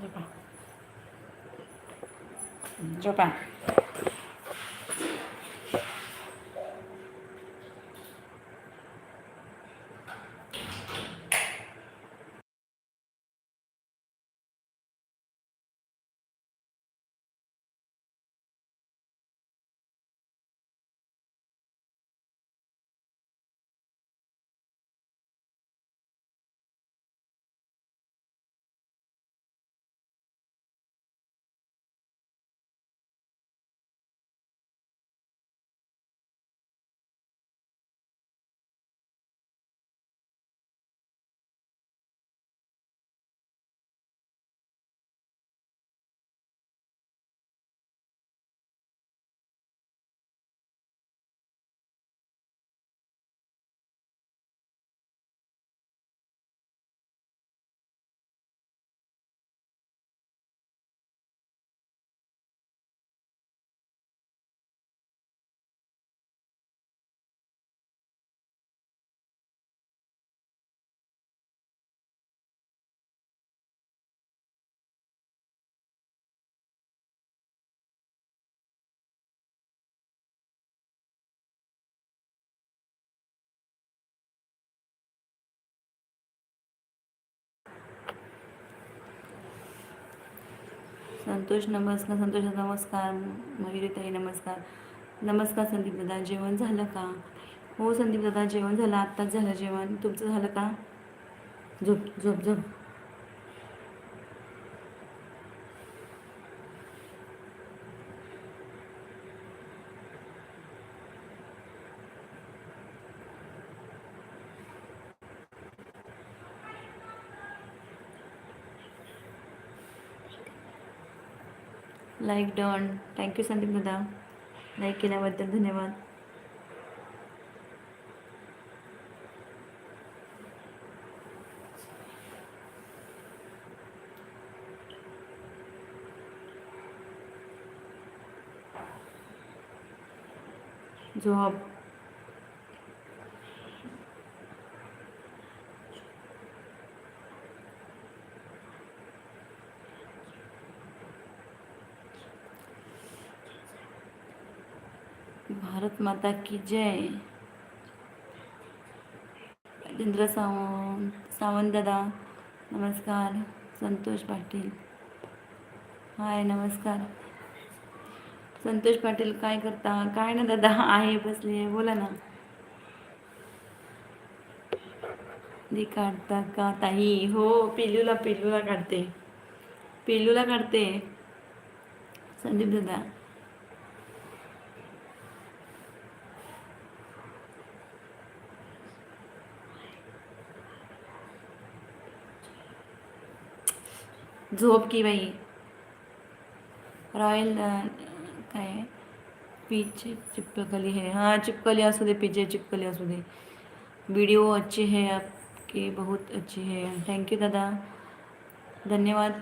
झोपा झोपा संतोष नमस्कार संतोष नमस्कार मयुरीताई नमस्कार. नमस्कार संदीप दादा जेवण झालं का? हो संदीप दादा जेवण झालं आत्ताच झालं जेवण. तुमचं झालं का? झोप झोप झोप. लाईक डन थँक्यू संदीप दादा लाईक केल्याबद्दल धन्यवाद. झोप भारत माता की जय। राजेंद्र सावंत सावंत दादा नमस्कार संतोष पाटील। हाय नमस्कार। संतोष पाटील काय करता? काय ना दादा आहे बसली आहे बोला ना. दी काढता का ताई? हो पिल्लूला पिल्लूला काढते. पिल्लूला काढते. संदीप दादा झोप की बाई रॉयल काय पीचे चिपकली है। हां चिपकली असू दे पीछे चिपकली असू दे। व्हिडिओ अच्छी है आपकी बहुत अच्छी है। थँक्यू दादा। धन्यवाद।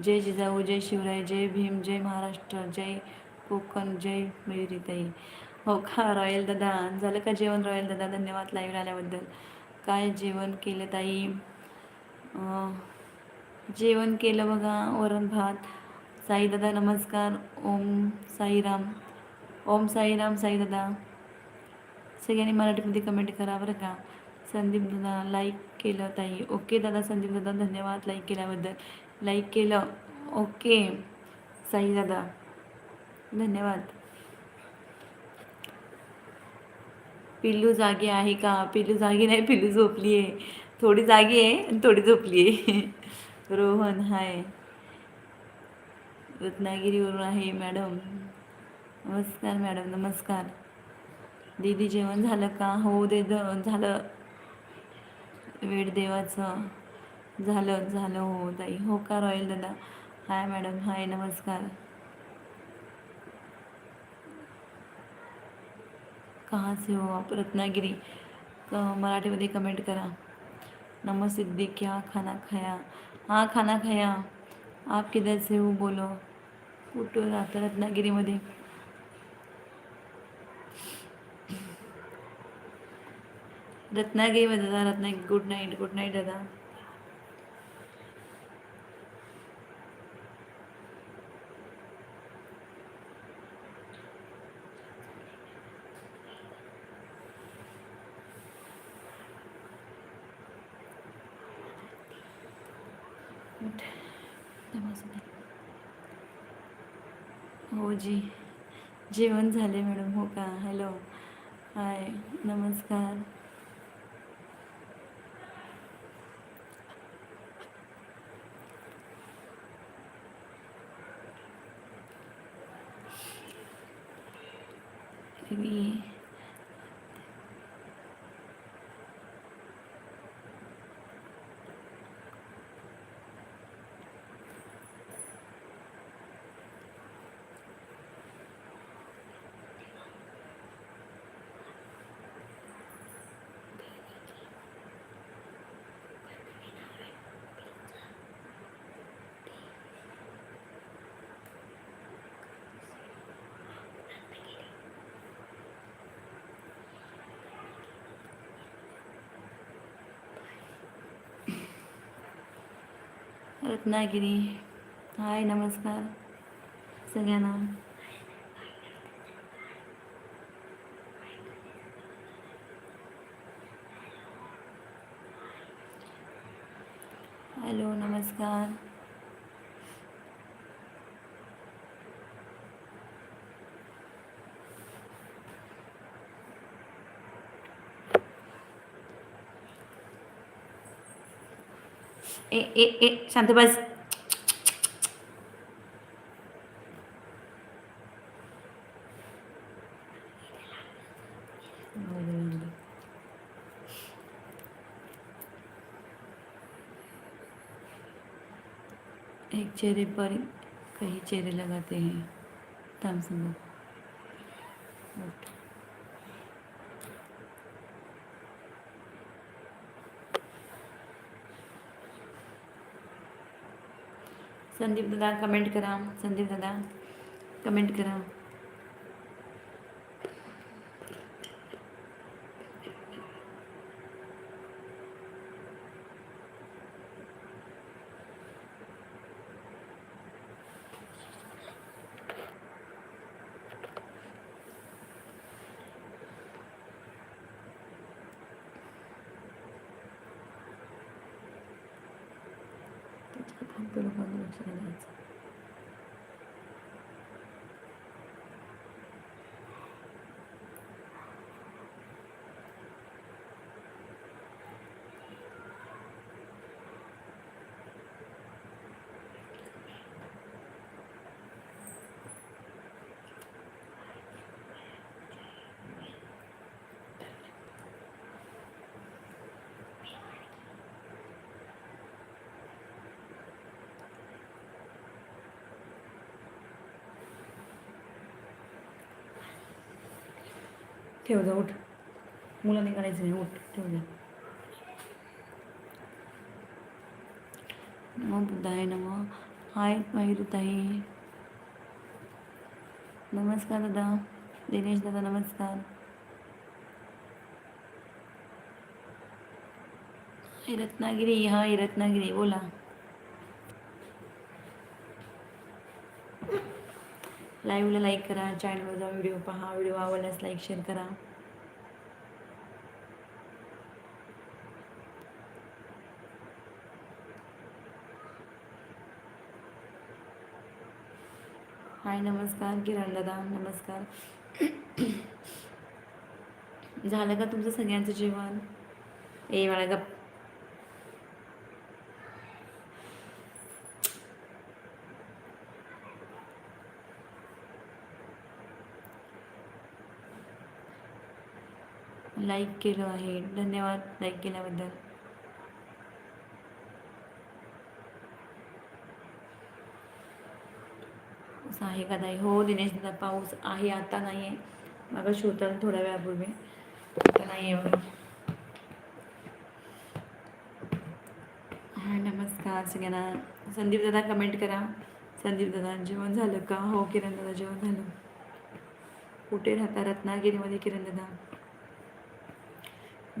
जय जिजाऊ जय शिवराय जय भीम जय महाराष्ट्र जय कोकण जय मयुरीताई हो का रॉयल दादा? झालं का जेवण रॉयल दादा? धन्यवाद लाईव्ह आल्याबद्दल। काय जेवण केलं ताई? जेवण केलं बघा वरण भात. साई दादा नमस्कार. ओम साईराम. ओम साईराम साई दादा सगळ्यांनी मराठीमध्ये कमेंट करा बरं का. संदीप दादा लाईक केलं ताई. ओके दादा संदीप दादा धन्यवाद लाईक केल्याबद्दल. लाईक केलं. ओके साई दादा धन्यवाद. पिल्लू जागी आहे का? पिल्लू जागी नाही पिल्लू झोपली आहे थोडी जागी आहे आणि थोडी झोपली आहे रोहन हाय. रत्नागिरीवरून आहे मॅडम. नमस्कार मॅडम नमस्कार. दीदी जेवण झालं का? हो दे झालं. वेळ देवाचं. झालं झालं हो ताई. हो का रॉयल दादा? हाय मॅडम हाय नमस्कार. कहाँ से हो आप? रत्नागिरी. क- मराठीमध्ये कमेंट करा. नमस्ते दीदी क्या खाना खाया. हाँ खाना खाया. आप किधर से हो बोलो. कुठं राहता रत्नागिरीमध्ये. रत्नागिरीमध्ये दादा Ratnagiri. Good night good night दादा. हो जी. जेवण झाले मॅडम. हो का? हॅलो हाय नमस्कार मी रत्नागिरी. हाय नमस्कार. सगळ्यांना. हॅलो नमस्कार. शांत बस. एक चेहरे पर कई चेहरे लगाते हैं थांब संग संदीप दादा कमेंट करा. संदीप दादा कमेंट करा. Kepala borongan. ठेव जा उठ. मुलांनी करायचं नाही उठ ठेव जा. नमो बुद्धाय नमो. हाय ताई. नमस्कार दादा. दिनेश दादा नमस्कार. रत्नागिरी. हाय रत्नागिरी. बोला. लाईव्हला लाईक करा चॅनलवर जाऊन व्हिडिओ पहा व्हिडिओ आवडल्यास लाईक शेअर करा. हाय नमस्कार किरण दादा नमस्कार. झालं का तुमचं सगळ्यांचं जेवण? ए मला गप्प लाईक केलं आहे. धन्यवाद लाईक केल्याबद्दल. आहे का नाही हो दिनेश दादा पाऊस आहे आता नाही आहे मग होता थोड्या वेळापूर्वी. आता नाही आहे बघा नमस्कार सगळ्यांना. संदीप दादा कमेंट करा. संदीप दादा जेवण झालं का? हो किरण दादा जेवण झालं. कुठे राहता? रत्नागिरीमध्ये किरण दादा.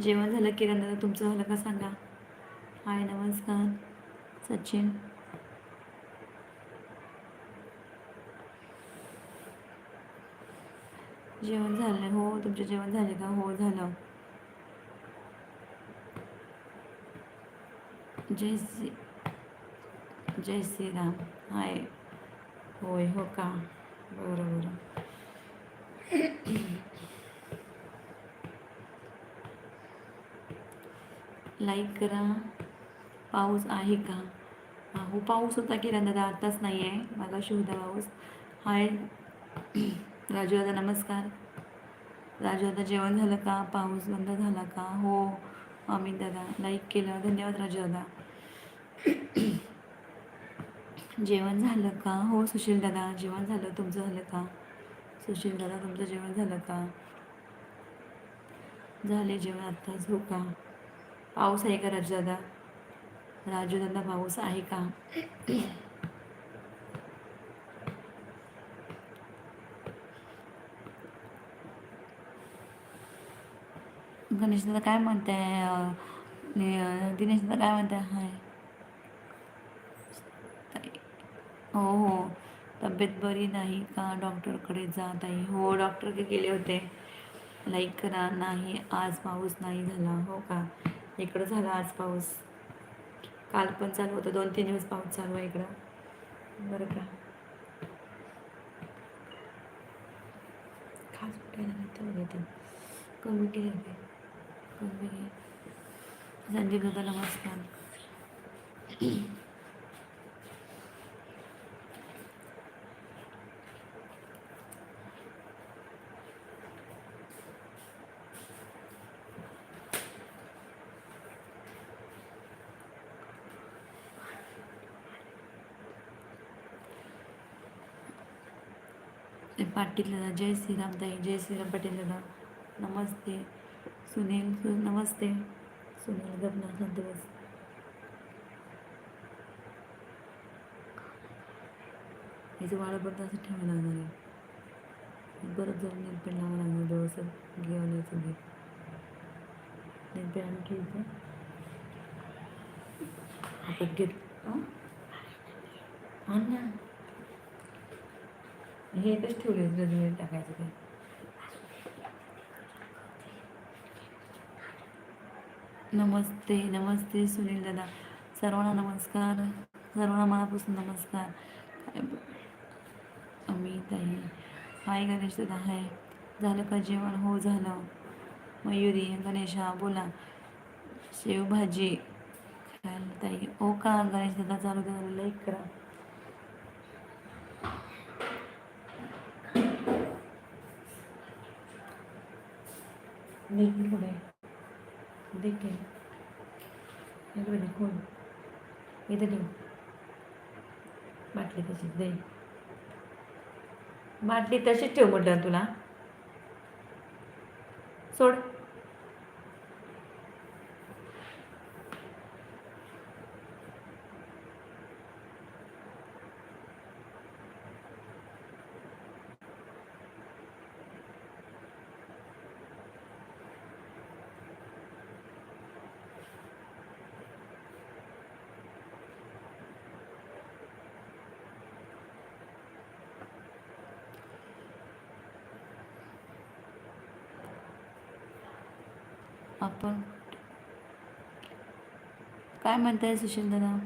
जेवण झालं किरण दादा तुमचं झालं का सांगा. हाय नमस्कार. सचिन. जेवण झालं हो तुमचं जेवण झाले का? हो झालं. जय श्री जय श्रीराम. हाय. होय हो का? बरं बरं. लाईक करा. पाऊस आहे का? हो पाऊस होता की दादा आत्ताच नाही आहे. मागाशी होता पाऊस. हाय. राजू दादा नमस्कार. राजू दादा जेवण झालं का? पाऊस बंद झाला का? हो अमित दादा लाईक केलं. धन्यवाद राजू दादा. जेवण झालं का? हो सुशील दादा जेवण झालं. तुमचं झालं का? सुशील दादा तुमचं जेवण झालं का? झाले जेवण आत्ताच हो का? पाऊस आहे का राजूदादा राजूदादा पाऊस आहे का? गणेश दादा काय म्हणताय? दिनेश दादा काय म्हणताय? हाय. हो हो. तब्येत बरी नाही का? डॉक्टरकडे जात आहे. हो डॉक्टरकडे गेले होते. लाईक करा नाही आज पाऊस नाही झाला हो का? इकडं झाला आज पाऊस. काल पण चालू होतं. दोन तीन दिवस पाऊस चालू आहे इकडं. बरं का? खास कुठे नाही तर कमी केले कमी घे दादा नमस्कार पाटील दादा जय श्रीराम ताई जय श्रीराम पाटील दादा नमस्ते. सुनील सु नमस्ते. सुनील गपना शांत याचं वाळं पडतं असं ठेवावं लागणार आहे. परत जाऊन नेलपेंट लावावं लागणार डोळसं घेऊन यायचं घे नेलपेंट आणून ठेवायचं आपण घेत हं? आण ना. हे एकच ठेवले डस्टबिन टाकायचं ते नमस्ते नमस्ते सुनील दादा. सर्वांना नमस्कार. सर्वांना मनापासून नमस्कार. काय ब- अमित हाय गणेश दादा हाय. झालं का जेवण? हो झालं. मयुरी गणेशा बोला. शेवभाजी. खायला ताई? हो का? गणेश दादा चालू द्या लाईक करा. देखील पुढे. देखील. इकडे दे खोल. इथं बाटली तशीच दे. बाटली तशीच ठेव म्हटलं तुला. सोड. आपण. काय म्हणताय सुशील दादा?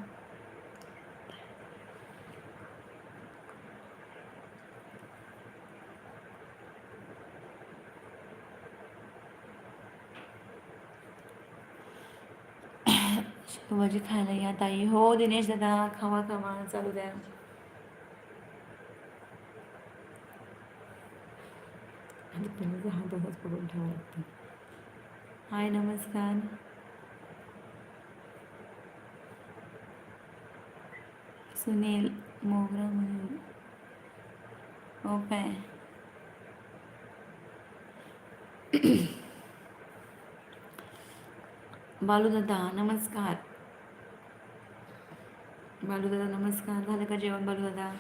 शेवभाजी खायला या ताई. हो दिनेश दादा खावा खावा चालू द्या. आणि पहिले हात तसाच पकडून ठेवावा लागतो. हाय नमस्कार. सुनील मोगरा म्हणून. हो काय? बालूदादा नमस्कार. बालूदादा नमस्कार. झालं का जेवण बालूदादा?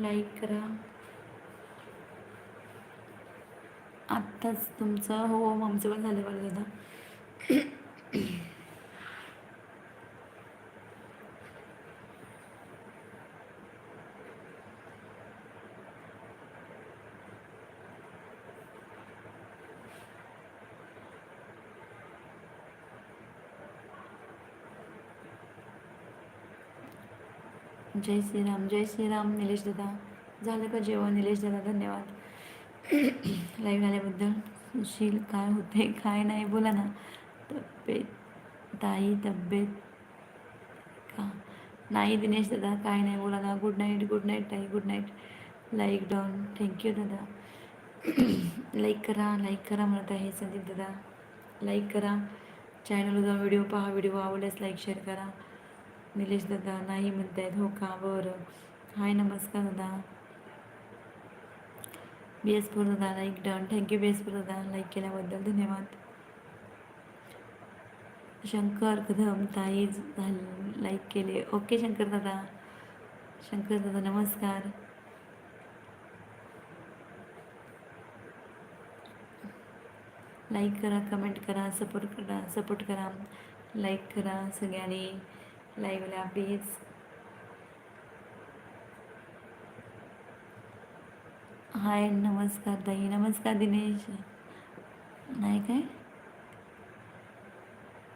लाईक करा. आत्ताच तुमचं हो, हो, हो आमचं पण झालं बरं दादा जय श्रीराम जय श्रीराम निलेश दादा. झालं का जेवण निलेश दादा? धन्यवाद. लाईव्ह आल्याबद्दल सुशील काय होते काय नाही बोला ना. तब्येत ताई तब्येत का? नाही दिनेश दादा काय नाही बोला ना. गुड नाईट गुड नाईट ताई good night like down thank you दादा. लाईक करा लाईक करा म्हणत आहे संदीप दादा. लाईक करा. चॅनलवर जाऊन व्हिडिओ पहा व्हिडिओ आवडल्यास लाईक शेअर करा. निलेश दादा नाही म्हणतायत. हो का? बरं. हाय नमस्कार दादा. बी एस फोर दादा like done thank you B S four दादा. लाईक केल्याबद्दल धन्यवाद. शंकर कदम ताई लाईक केले. ओके शंकर दादा. शंकर दादा नमस्कार. लाईक करा कमेंट करा सपोर्ट करा सपोर्ट करा. लाईक करा सगळ्यांनी. लाईव्हला प्लीज हाय नमस्कार ताई. नमस्कार दिनेश. नाही काय?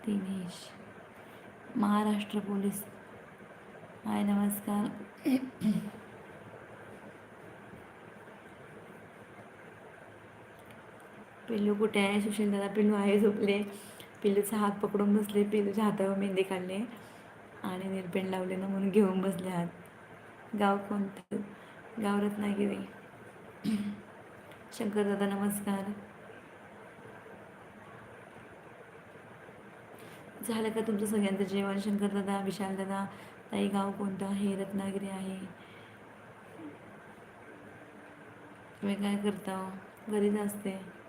दिनेश. महाराष्ट्र पोलीस. हाय नमस्कार. पिल्लू कुठे आहे? सुशील दादा पिल्लू आहे झोपले. पिल्लूचा हात पकडून बसले. पिल्लूच्या हातावर मेहंदी काढले. आणि निर्पेंड लावले ना म्हणून घेऊन बसले आहात. गाव कोणतं? गाव रत्नागिरी. शंकर दादा नमस्कार. झालं का तुमचं सगळ्यांचं जेवण? शंकर दादा विशाल दादा ताई गाव कोणतं आहे? रत्नागिरी आहे. तुम्ही काय करता? घरीच असते.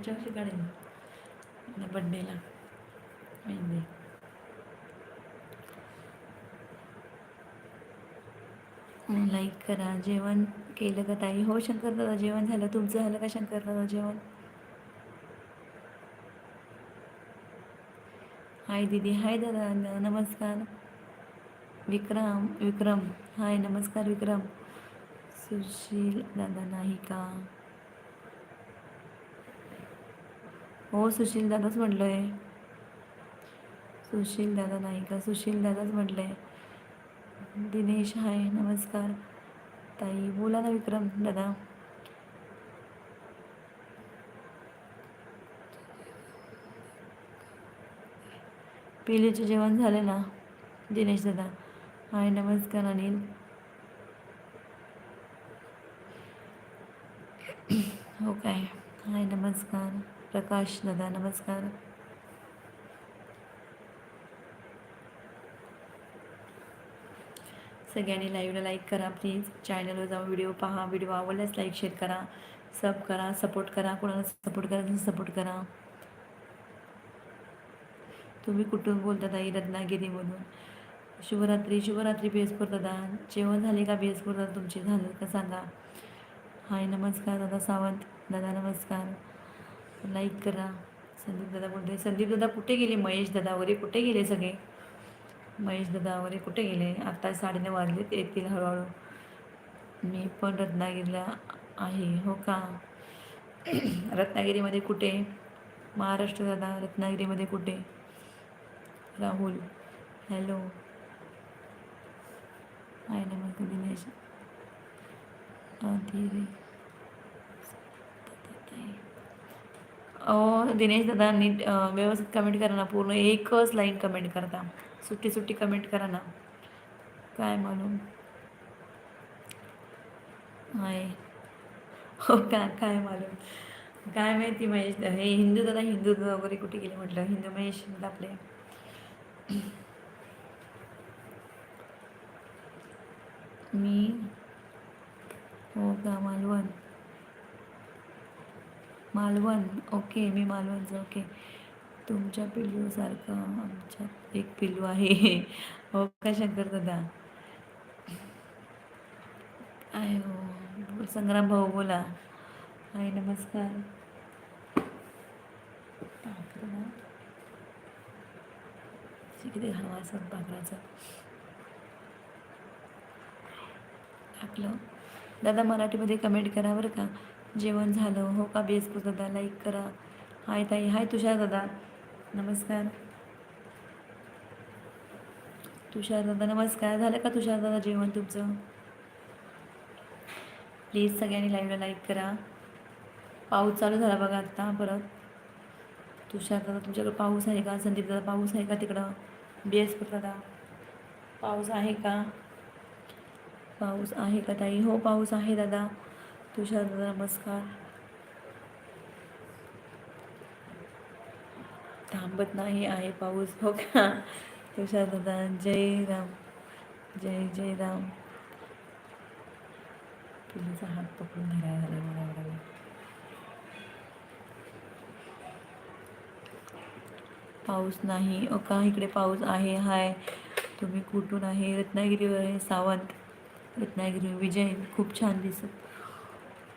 पुढच्या काढेन. बड्डेला मेहंदी लाईक करा. जेवण केलं का ताई? हो शंकर दादा जेवण झालं. तुमचं झालं का शंकर दादा जेवण? हाय दीदी. हाय दादा. न- नमस्कार. विक्रम विक्रम. हाय नमस्कार विक्रम. सुशील दादा नाही का हो सुशील दादाच म्हटलं आहे सुशील दादा नाही का सुशील दादाच म्हटलं आहे दिनेश हाय नमस्कार. ताई बोला ना विक्रम दादा. पिलेचे जेवण झालं ना दिनेश दादा? हाय नमस्कार अनिल. हो काय? हाय नमस्कार. प्रकाश दादा नमस्कार. सगळ्यांनी लाईव्हला लाईक करा प्लीज चॅनलवर जाऊन व्हिडिओ पहा व्हिडिओ आवडल्यास लाईक शेअर करा सब करा सपोर्ट करा. कोणाला सपोर्ट करा सपोर्ट करा. तुम्ही कुठून बोलता ताई? रत्नागिरीमधून. शिवरात्री शिवरात्री बेसपूर दादा. जेवण झाले का बेसपूर दादा तुमचे झालं का सांगा. हाय नमस्कार दादा सावंत. दादा नमस्कार. लाईक करा. संदीप दादा बोलते संदीप दादा कुठे गेले? महेश दादा वगैरे कुठे गेले सगळे? महेश दादा वगैरे कुठे गेले? आत्ता साडेनऊ वाजले येतील हळूहळू. मी पण रत्नागिरीला आहे हो का? रत्नागिरीमध्ये कुठे? महाराष्ट्र दादा रत्नागिरीमध्ये कुठे? राहुल हॅलो. हाय नमस्कार दिनेश? रे. अहो दिनेश दादा नीट व्यवस्थित कमेंट करा ना पूर्ण एकच लाईन कमेंट करता. सुट्टी सुट्टी कमेंट करा ना. काय म्हणून? हाय. हो का? काय मालूम. काय माहिती महेश हे हिंदू दादा हिंदू दादा वगैरे कुठे गेले म्हटलं? हिंदू महेश आपले. मी? हो का मालवण? मालवण. ओके मी मालवणचं ओके तुमच्या पिल्लूसारखं आमच्यात एक पिल्लू आहे. हो का शंकर दादा? आहे हो संग्राम भाऊ बोला. हाय नमस्कार. किती हवा असत पाकराचा टाकलं. दादा मराठीमध्ये कमेंट करा बरं का. जेवण झालं. हो का बेस दादा? लाईक करा. हाय ताई. हाय तुषार दादा. नमस्कार. तुषार दादा नमस्कार. झालं का तुषार दादा जेवण तुमचं? प्लीज सगळ्यांनी लाईव्हला लाईक करा. पाऊस चालू झाला बघा आत्ता परत. तुषार दादा तुमच्याकडे पाऊस आहे का? संदीप दादा पाऊस आहे का तिकडं? बेस दादा पाऊस आहे का? पाऊस आहे का ताई? हो पाऊस आहे दादा. तुषार दादा नमस्कार. थांबत नाही आहे पाऊस हो का? तुषार दादा जय राम. जय जय राम. तुमचा हात पकडून धरायला झाला मला एवढा पाऊस नाही ओ का? इकडे पाऊस आहे हाय. तुम्ही कुठून आहे? रत्नागिरीवर आहे सावंत. रत्नागिरी विजय खूप छान दिसत.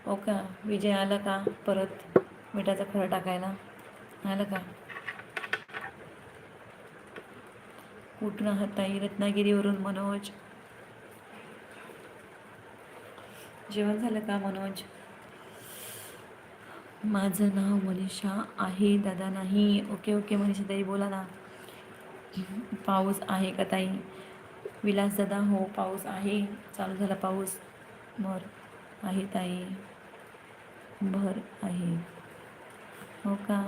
ओका का? विजय आला का परत मिठाचा खरं टाकायला? आलं का? कुठून आहात ताई? रत्नागिरीवरून मनोज. जेवण झालं का मनोज? माझं नाव मनीषा आहे दादा नाही. ओके ओके मनीषा ताई बोला ना. पाऊस आहे का ताई? विलास दादा हो पाऊस आहे. चालू झाला पाऊस. मर आहे ताई. भर आहे. हो का?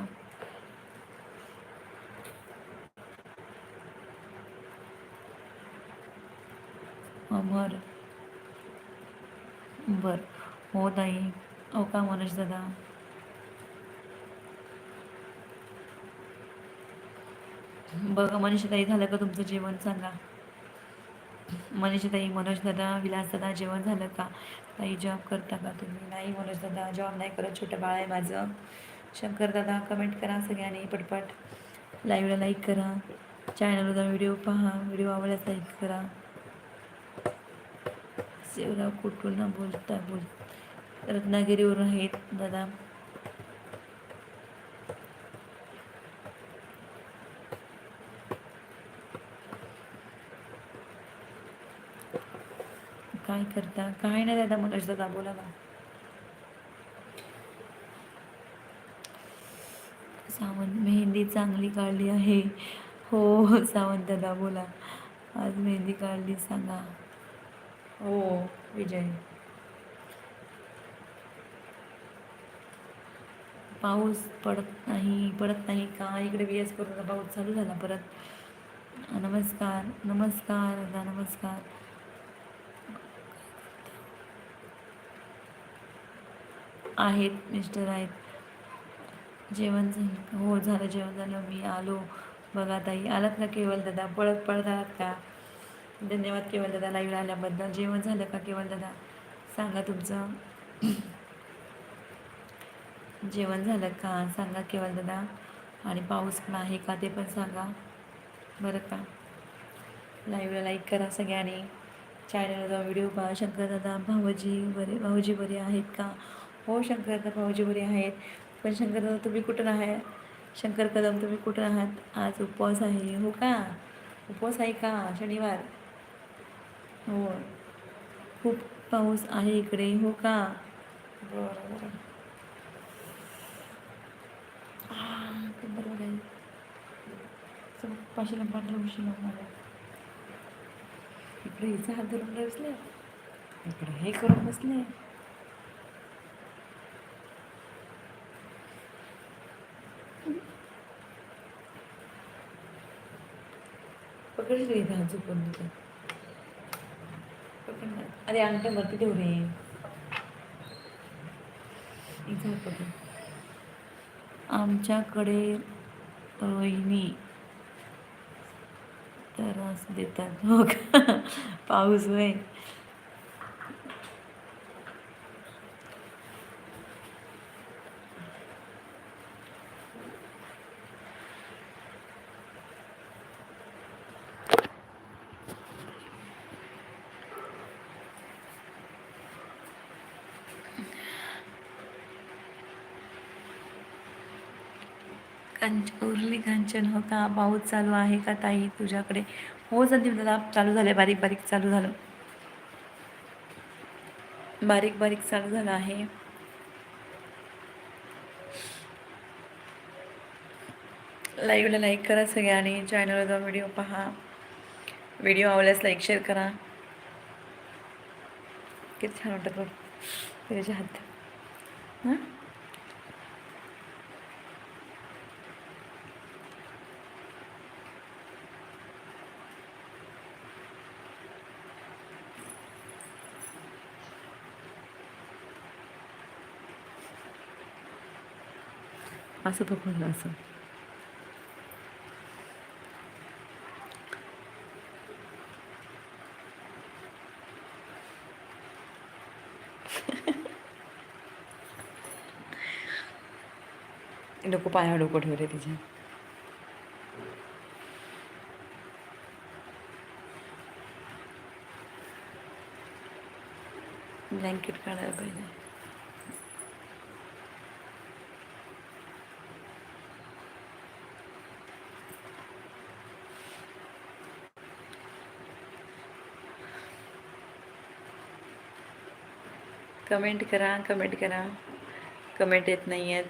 अमर बर. हो ताई. हो का मनोज दादा? बघा मनीषाताई झालं का तुमचं जेवण? सांगा. मनीषाताई मनोज दादा विलास दादा जेवण झालं का? ताई जॉब करता का तुम्ही? नाही मनोज दादा जॉब नाही करत छोटं बाळ आहे माझं. शंकर दादा कमेंट करा सगळ्यांनी पटपट. लाईव्हला लाईक करा. चॅनलवर व्हिडिओ पहा. व्हिडिओ आवडल्यास लाईक करा. शिवराव कुठून बोलता बोल. रत्नागिरीवरून आहेत दादा. काय करता? काय नाही दादा मनोज दादा बोला ना सावंत मेहंदी चांगली काढली आहे. हो, हो सावंत दादा बोला. आज मेहंदी काढली सांगा. हो विजय. पाऊस पडत नाही पडत नाही का? इकडे व्ही एस करून पाऊस चालू झाला परत. नमस्कार नमस्कार दादा नमस्कार. आहेत मिस्टर आहेत. जेवण हो झालं जेवण झालं. मी आलो. बघा ताई आलात ना केवळ दादा? पळत पळत आलात का? धन्यवाद केवळ दादा लाईव्ह आल्याबद्दल. जेवण झालं का केवळ दादा? सांगा तुमचं. जेवण झालं का? सांगा केवळ दादा. आणि पाऊस पण आहे का ते पण सांगा. बरं का? लाईव्हला लाईक करा सगळ्यांनी. चॅनलला जाऊन व्हिडिओ पहा. शंकर दादा भाऊजी बरे भाऊजी बरे आहेत का? हो शंकर भाऊजी बरे आहेत. पण शंकर दादा तुम्ही कुठून आहे? शंकर कदम तुम्ही कुठून आहात? आज उपवास आहे हो का? उपवास आहे का? शनिवार. हो. खूप पाऊस आहे इकडे हो का? बरं बरं. आ, ते आहे पाचशे उशीर मला इकडे हिचा हात धरून बसले. इकडे हे करून बसले. पकडशील इथे हात झोपून तुझं पकड ना. अरे अंगठ्यावरती ठेव रे पकड आमच्याकडे रोहिणी त्रास देतात हो का पाऊस होय कंच उरली कांचन हो का? पाऊस चालू आहे का ताई तुझ्याकडे? हो संदीप दादा चालू झाले बारीक बारीक चालू झालं. बारीक बारीक चालू झालं आहे. लाईव्हला लाईक करा सगळ्यांनी चॅनलवर जाऊन व्हिडिओ पहा. व्हिडिओ आवडल्यास लाईक शेअर करा. किती छान वाटत बघ. त्याच्या हात. हां? असं बघून असं. डोकं पाया डोकं ठेवले तिच्या. ब्लँकेट काढायला पाहिजे. कमेंट करा कमेंट करा. कमेंट येत नाही आहेत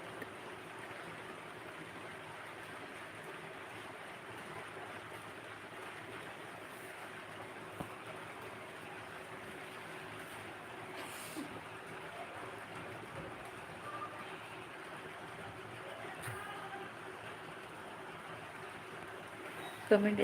कमेंट